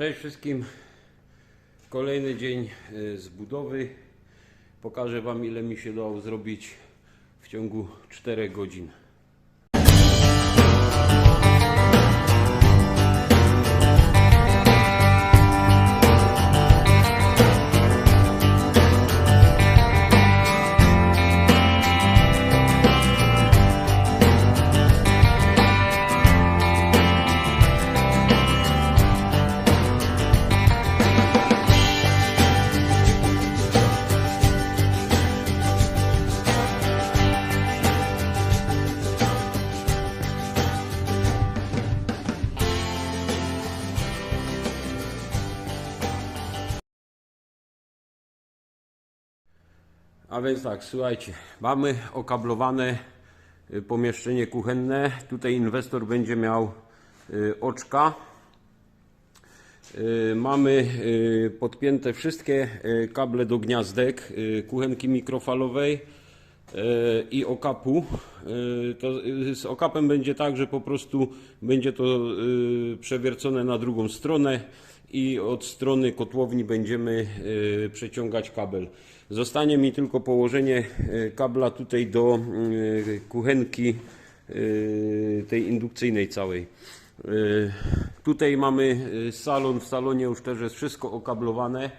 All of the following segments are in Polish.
Cześć wszystkim. Kolejny dzień y, z budowy. Pokażę Wam ile mi się udało zrobić w ciągu 4 godzin. A więc tak, słuchajcie, mamy okablowane y, pomieszczenie kuchenne. Tutaj inwestor będzie miał y, oczka. Y, Mamy podpięte wszystkie kable do gniazdek kuchenki mikrofalowej i okapu. To z okapem będzie tak, że po prostu będzie to przewiercone na drugą stronę i od strony kotłowni będziemy y, przeciągać kabel. Zostanie mi tylko położenie y, kabla tutaj do y, kuchenki tej indukcyjnej całej. Tutaj mamy salon, w salonie już też jest wszystko okablowane.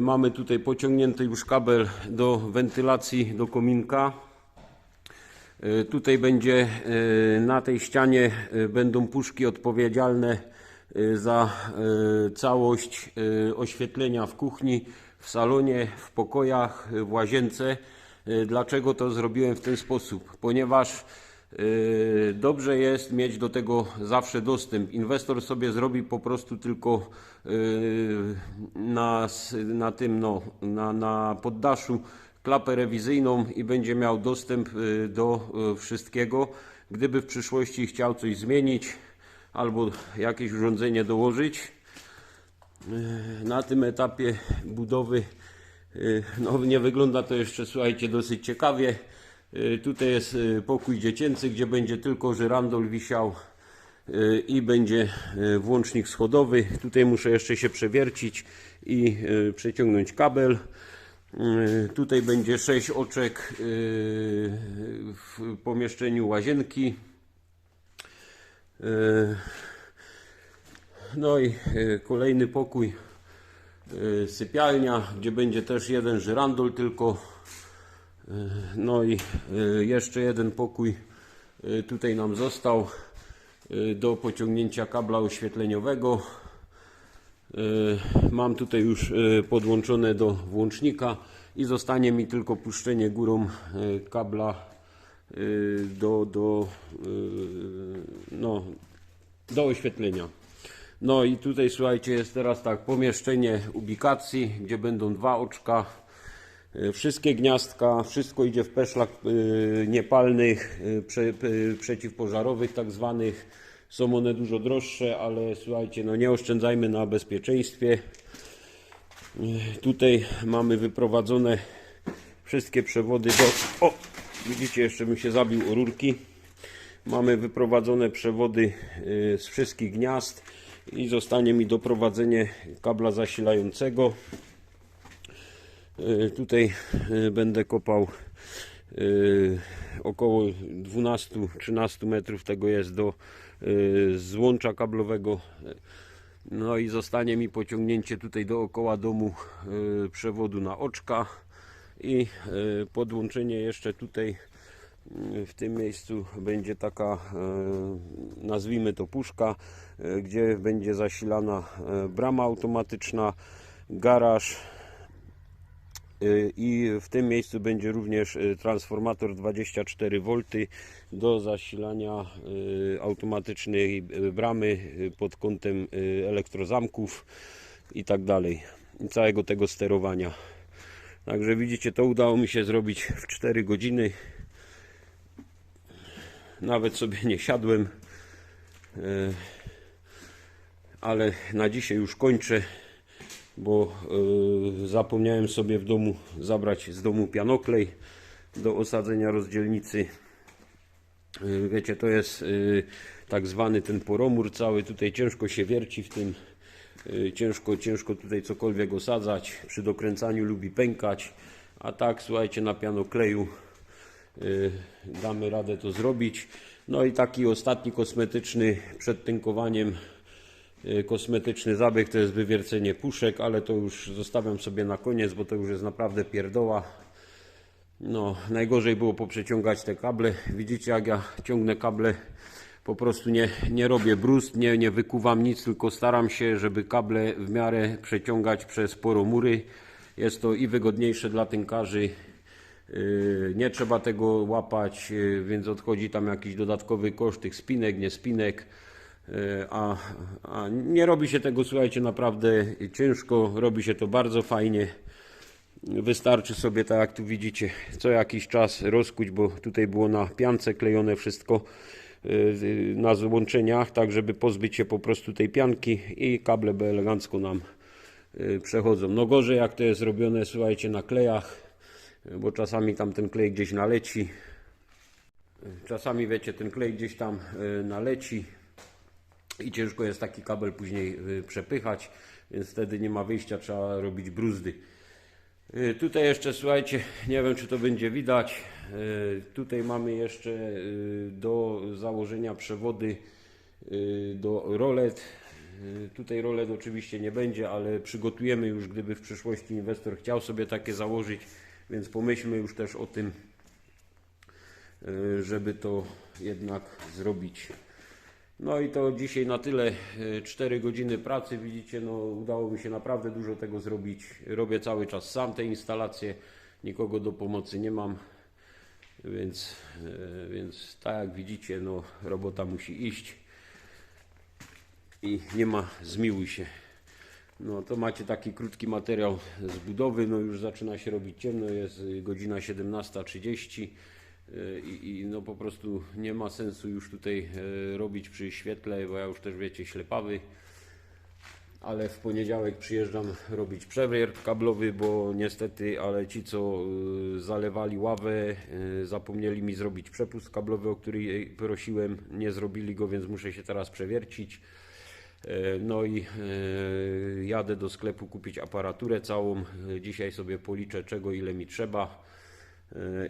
Mamy tutaj pociągnięty już kabel do wentylacji do kominka. Tutaj będzie na tej ścianie będą puszki odpowiedzialne za y, całość y, oświetlenia w kuchni, w salonie, w pokojach, y, w łazience. Y, Dlaczego to zrobiłem w ten sposób? Ponieważ y, dobrze jest mieć do tego zawsze dostęp. Inwestor sobie zrobi po prostu tylko y, na, na tym, no, na, na poddaszu klapę rewizyjną i będzie miał dostęp y, do y, wszystkiego. Gdyby w przyszłości chciał coś zmienić albo jakieś urządzenie dołożyć, y, na tym etapie budowy y, no, nie wygląda to jeszcze, słuchajcie, dosyć ciekawie. Y, Tutaj jest pokój dziecięcy, gdzie będzie tylko żyrandol wisiał i będzie włącznik schodowy. Tutaj muszę jeszcze się przewiercić i przeciągnąć kabel. Tutaj będzie 6 oczek w pomieszczeniu łazienki. Y, No i y, kolejny pokój, y, sypialnia, gdzie będzie też jeden żyrandol tylko. No i jeszcze jeden pokój tutaj nam został do pociągnięcia kabla oświetleniowego. Mam tutaj już podłączone do włącznika i zostanie mi tylko puszczenie górą kabla do, do, y, no, do oświetlenia. No i tutaj słuchajcie, jest teraz tak pomieszczenie ubikacji, gdzie będą dwa oczka, y, wszystkie gniazdka, wszystko idzie w peszlach y, niepalnych, y, prze, y, przeciwpożarowych tak zwanych. Są one dużo droższe, ale słuchajcie, no nie oszczędzajmy na bezpieczeństwie. Y, Tutaj mamy wyprowadzone wszystkie przewody do... O! Widzicie, jeszcze bym się zabił o rurki. Mamy wyprowadzone przewody y, z wszystkich gniazd i zostanie mi doprowadzenie kabla zasilającego. Y, Tutaj y, będę kopał około 12-13 metrów tego jest do złącza kablowego. No i zostanie mi pociągnięcie tutaj dookoła domu przewodu na oczka i y, podłączenie jeszcze tutaj w tym miejscu będzie taka, e, nazwijmy to puszka, gdzie będzie zasilana brama automatyczna, garaż i w tym miejscu będzie również transformator 24V do zasilania automatycznej bramy pod kątem elektrozamków i tak dalej. Całego tego sterowania. Także widzicie, to udało mi się zrobić w 4 godziny. Nawet sobie nie siadłem, e, ale na dzisiaj już kończę, bo e, zapomniałem sobie w domu zabrać z domu pianoklej do osadzenia rozdzielnicy. E, Wiecie, to jest tak zwany ten poromór cały, tutaj ciężko się wierci w tym Ciężko, ciężko tutaj cokolwiek osadzać. Przy dokręcaniu lubi pękać. A tak, słuchajcie, na pianokleju y, damy radę to zrobić. No i taki ostatni kosmetyczny przed tynkowaniem y, kosmetyczny zabieg to jest wywiercenie puszek, ale to już zostawiam sobie na koniec, bo to już jest naprawdę pierdoła. No, najgorzej było poprzeciągać te kable. Widzicie, jak ja ciągnę kable, po prostu nie, nie robię brust, nie, nie wykuwam nic, tylko staram się, żeby kable w miarę przeciągać przez poromury. Jest to i wygodniejsze dla tynkarzy. Yy, Nie trzeba tego łapać, yy, więc odchodzi tam jakiś dodatkowy koszt tych spinek, nie spinek. Yy, A, a nie robi się tego, słuchajcie, naprawdę ciężko, robi się to bardzo fajnie. Wystarczy sobie, tak jak tu widzicie, co jakiś czas rozkuć, bo tutaj było na piance klejone wszystko na złączeniach, tak żeby pozbyć się po prostu tej pianki i kable by elegancko nam yy, przechodzą. No gorzej jak to jest robione, słuchajcie, na klejach, bo czasami tam ten klej gdzieś naleci. Czasami wiecie, ten klej gdzieś tam yy, naleci i ciężko jest taki kabel później przepychać, więc wtedy nie ma wyjścia, trzeba robić bruzdy. Y, Tutaj jeszcze słuchajcie, nie wiem czy to będzie widać. y, Tutaj mamy jeszcze y, do założenia przewody do rolet. Tutaj rolet oczywiście nie będzie, ale przygotujemy już, gdyby w przyszłości inwestor chciał sobie takie założyć, więc pomyślmy już też o tym, żeby to jednak zrobić. No i to dzisiaj na tyle. 4 godziny pracy, widzicie, no udało mi się naprawdę dużo tego zrobić. Robię cały czas sam te instalacje, nikogo do pomocy nie mam. Więc, e, więc tak jak widzicie, no robota musi iść i nie ma zmiłuj się. No to macie taki krótki materiał z budowy, no już zaczyna się robić ciemno, jest godzina 17.30 y, i, i no po prostu nie ma sensu już tutaj e, robić przy świetle, bo ja już też wiecie ślepawy. Ale w poniedziałek przyjeżdżam robić przewiert kablowy, bo niestety, ale ci co y, zalewali ławę, y, zapomnieli mi zrobić przepust kablowy, o który prosiłem, nie zrobili go, więc muszę się teraz przewiercić. E, No i e, jadę do sklepu kupić aparaturę całą. Dzisiaj sobie policzę czego ile mi trzeba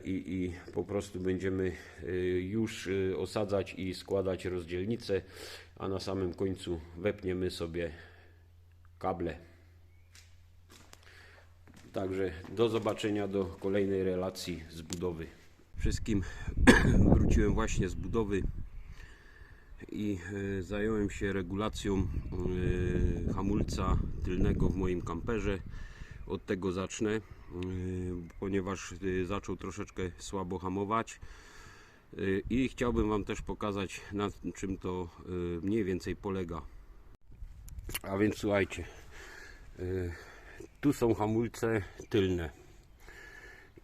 i, i po prostu będziemy e, już e, osadzać i składać rozdzielnice, a na samym końcu wepniemy sobie kable. Także do zobaczenia do kolejnej relacji z budowy. Wszystkim wróciłem właśnie z budowy i e, zająłem się regulacją hamulca tylnego w moim kamperze. Od tego zacznę, ponieważ e, zaczął troszeczkę słabo hamować. E, I chciałbym Wam też pokazać, na czym to mniej więcej polega. A więc słuchajcie, tu są hamulce tylne.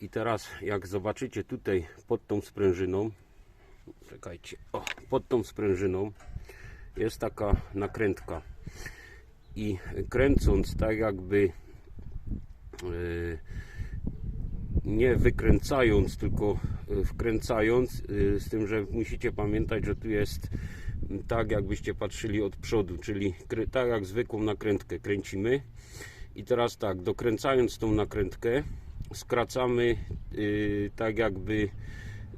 I teraz jak zobaczycie tutaj pod tą sprężyną, czekajcie, o, pod tą sprężyną jest taka nakrętka. I kręcąc tak jakby nie wykręcając, tylko e, wkręcając, e, z tym, że musicie pamiętać, że tu jest tak jakbyście patrzyli od przodu, czyli tak jak zwykłą nakrętkę kręcimy. I teraz tak, dokręcając tą nakrętkę, skracamy y, tak jakby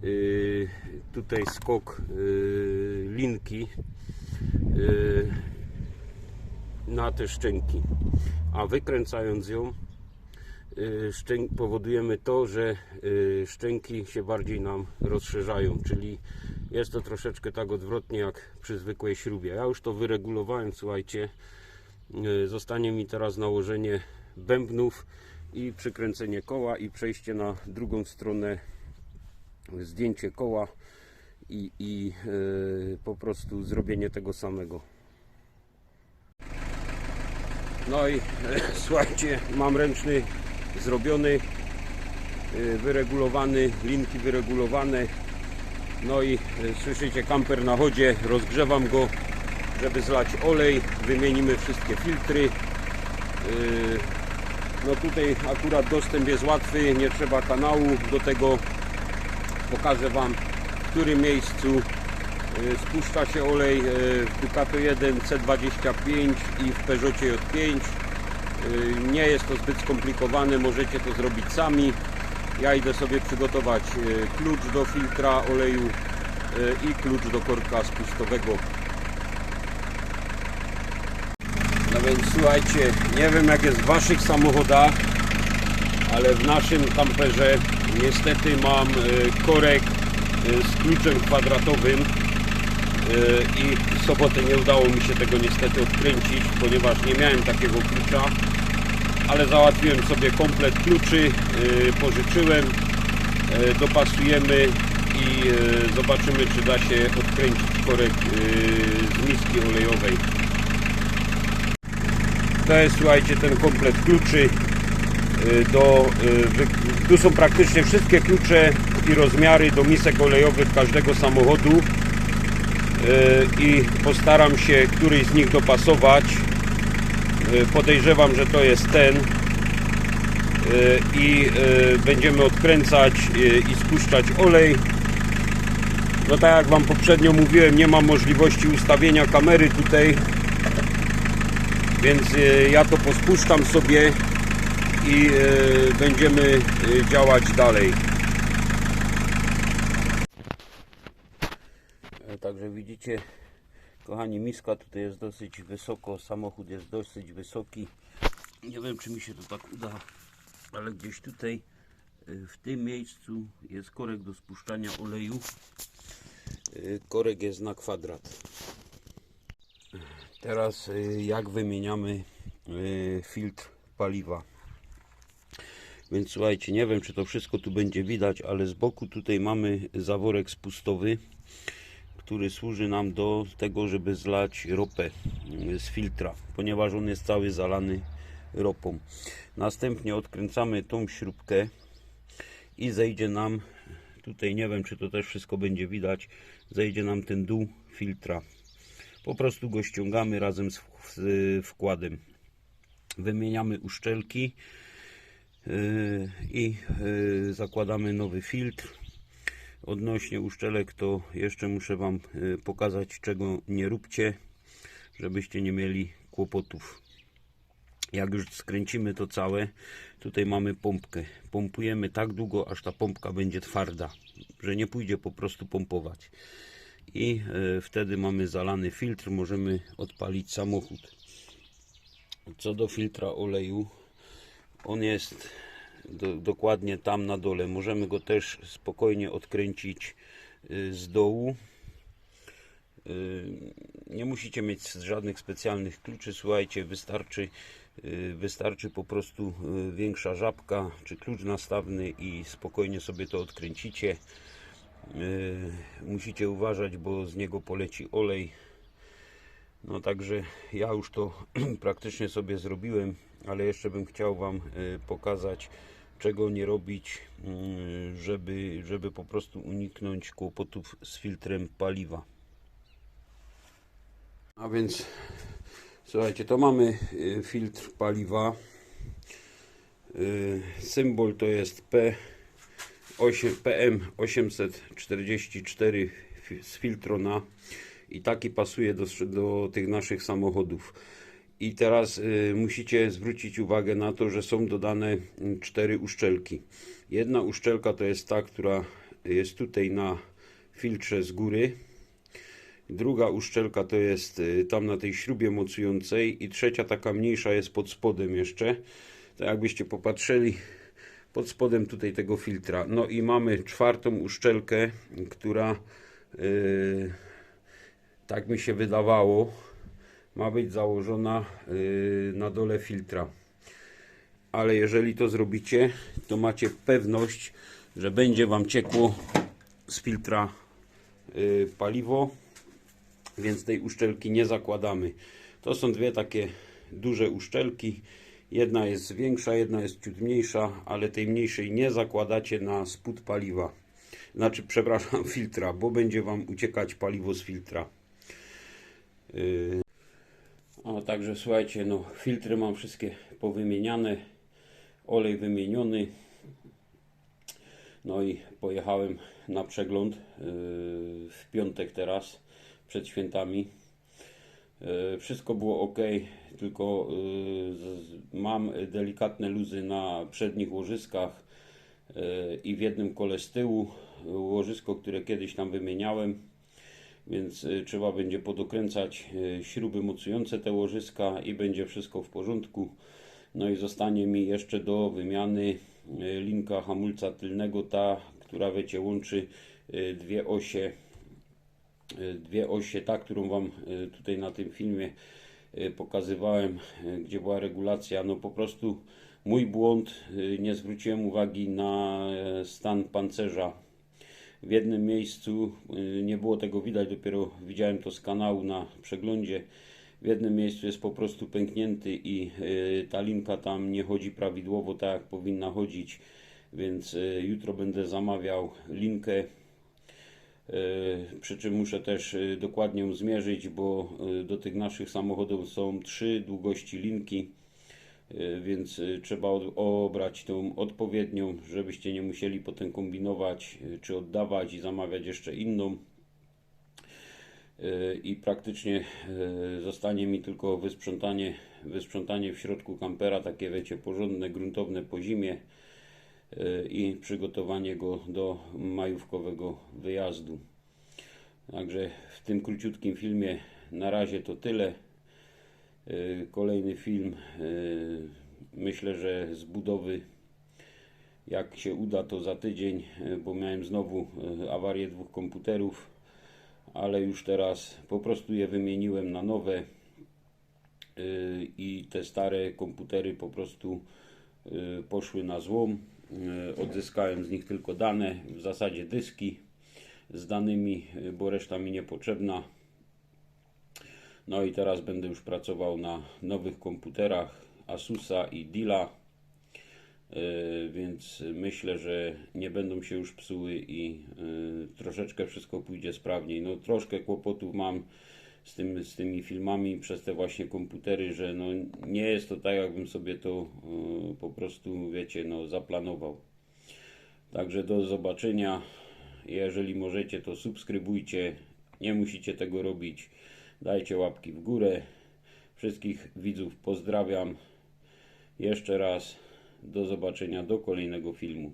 y, tutaj skok y, linki y, na te szczęki, a wykręcając ją y, powodujemy to, że y, szczęki się bardziej nam rozszerzają, czyli jest to troszeczkę tak odwrotnie jak przy zwykłej śrubie. Ja już to wyregulowałem, słuchajcie. Y, Zostanie mi teraz nałożenie bębnów i przykręcenie koła i przejście na drugą stronę, zdjęcie koła i, i y, po prostu zrobienie tego samego. No i słuchajcie, mam ręczny zrobiony, y, wyregulowany, linki wyregulowane. No i y, słyszycie kamper na chodzie, rozgrzewam go, żeby zlać olej, wymienimy wszystkie filtry. Y, No tutaj akurat dostęp jest łatwy, nie trzeba kanału, do tego pokażę Wam w którym miejscu Spuszcza się olej w Ducato 1 C25 i w Peugeotie J5. Y, Nie jest to zbyt skomplikowane, możecie to zrobić sami. Ja idę sobie przygotować y, klucz do filtra oleju y, i klucz do korka spustowego. No więc słuchajcie, nie wiem jak jest w Waszych samochodach, ale w naszym kamperze niestety mam korek z kluczem kwadratowym i w sobotę nie udało mi się tego niestety odkręcić, ponieważ nie miałem takiego klucza, ale załatwiłem sobie komplet kluczy, y, pożyczyłem, y, dopasujemy i y, zobaczymy czy da się odkręcić korek z miski olejowej. To jest słuchajcie ten komplet kluczy do, tu są praktycznie wszystkie klucze i rozmiary do misek olejowych każdego samochodu i postaram się któryś z nich dopasować podejrzewam, że to jest ten Y, i y, będziemy odkręcać y, i spuszczać olej no tak jak Wam poprzednio mówiłem nie mam możliwości ustawienia kamery tutaj więc y, ja to pospuszczam sobie i y, będziemy y, działać dalej. E, Także widzicie, kochani, miska tutaj jest dosyć wysoko, samochód jest dosyć wysoki. Nie wiem, czy mi się to tak uda, ale gdzieś tutaj y, w tym miejscu jest korek do spuszczania oleju. Y, Korek jest na kwadrat. Teraz y, jak wymieniamy filtr paliwa. Więc słuchajcie, nie wiem czy to wszystko tu będzie widać, ale z boku tutaj mamy zaworek spustowy, który służy nam do tego, żeby zlać ropę y, z filtra, ponieważ on jest cały zalany ropą. Następnie odkręcamy tą śrubkę i zejdzie nam, tutaj nie wiem czy to też wszystko będzie widać, zejdzie nam ten dół filtra po prostu go ściągamy razem z, z wkładem. Wymieniamy uszczelki yy, i yy, zakładamy nowy filtr. Odnośnie uszczelek to jeszcze muszę Wam yy, pokazać czego nie róbcie, żebyście nie mieli kłopotów. Jak już skręcimy to całe, tutaj mamy pompkę. Pompujemy tak długo, aż ta pompka będzie twarda, że nie pójdzie po prostu pompować i e, wtedy mamy zalany filtr, możemy odpalić samochód. Co do filtra oleju, on jest do, dokładnie tam na dole. Możemy go też spokojnie odkręcić y, z dołu. Y, Nie musicie mieć żadnych specjalnych kluczy, słuchajcie, wystarczy, y, wystarczy po prostu większa żabka czy klucz nastawny i spokojnie sobie to odkręcicie. Musicie uważać, bo z niego poleci olej. No także ja już to praktycznie sobie zrobiłem, ale jeszcze bym chciał Wam pokazać, czego nie robić, yy, żeby, żeby po prostu uniknąć kłopotów z filtrem paliwa. A więc słuchajcie, to mamy yy, filtr paliwa. Yy, Symbol to jest P 8, PM 844 fi- z Filtrona i taki pasuje do, do tych naszych samochodów. I teraz y, musicie zwrócić uwagę na to, że są dodane mm, cztery uszczelki. Jedna uszczelka to jest ta, która jest tutaj na filtrze z góry. Druga uszczelka to jest y, tam na tej śrubie mocującej i trzecia taka mniejsza jest pod spodem jeszcze. To jakbyście popatrzyli pod spodem tutaj tego filtra. No i mamy czwartą uszczelkę, która yy, tak mi się wydawało, ma być założona yy, na dole filtra. Ale jeżeli to zrobicie, to macie pewność, że będzie Wam ciekło z filtra yy, paliwo, więc tej uszczelki nie zakładamy. To są dwie takie duże uszczelki. Jedna jest większa, jedna jest ciut mniejsza, ale tej mniejszej nie zakładacie na spód paliwa. Znaczy, przepraszam, filtra, bo będzie Wam uciekać paliwo z filtra. Yy. O, także słuchajcie, no filtry mam wszystkie powymieniane, olej wymieniony. No i pojechałem na przegląd yy, w piątek teraz przed świętami. E, Wszystko było ok, tylko z- mam delikatne luzy na przednich łożyskach i w jednym kole z tyłu. Łożysko, które kiedyś tam wymieniałem, więc e, trzeba będzie podokręcać e, śruby mocujące te łożyska i będzie wszystko w porządku. No i zostanie mi jeszcze do wymiany e, linka hamulca tylnego, ta, która wiecie łączy dwie osie dwie osie, ta, którą Wam tutaj na tym filmie pokazywałem, gdzie była regulacja, no po prostu mój błąd, nie zwróciłem uwagi na e, stan pancerza. W jednym miejscu e, nie było tego widać, dopiero widziałem to z kanału na przeglądzie. W jednym miejscu jest po prostu pęknięty i e, ta linka tam nie chodzi prawidłowo tak jak powinna chodzić, więc e, jutro będę zamawiał linkę Przy czym muszę też dokładnie ją zmierzyć, bo do tych naszych samochodów są trzy długości linki, więc e, trzeba obrać tą odpowiednią, żebyście nie musieli potem kombinować e, czy oddawać i zamawiać jeszcze inną. E, I praktycznie e, zostanie mi tylko wysprzątanie, wysprzątanie w środku kampera, takie wiecie, porządne, gruntowne po zimie e, i przygotowanie go do majówkowego wyjazdu. Także w tym króciutkim filmie na razie to tyle. E, Kolejny film e, myślę, że z budowy jak się uda to za tydzień, e, bo miałem znowu e, awarię dwóch komputerów, ale już teraz po prostu je wymieniłem na nowe e, i te stare komputery po prostu poszły na złom. Odzyskałem z nich tylko dane, w zasadzie dyski z danymi, bo reszta mi niepotrzebna. No i teraz będę już pracował na nowych komputerach Asusa i Dila, e, więc myślę, że nie będą się już psuły i e, troszeczkę wszystko pójdzie sprawniej. No troszkę kłopotów mam z, tym, z tymi filmami przez te właśnie komputery, że no nie jest to tak, jakbym sobie to e, po prostu, wiecie, no zaplanował. Także do zobaczenia. Jeżeli możecie, to subskrybujcie. Nie musicie tego robić. Dajcie łapki w górę. Wszystkich widzów pozdrawiam. Jeszcze raz do zobaczenia do kolejnego filmu.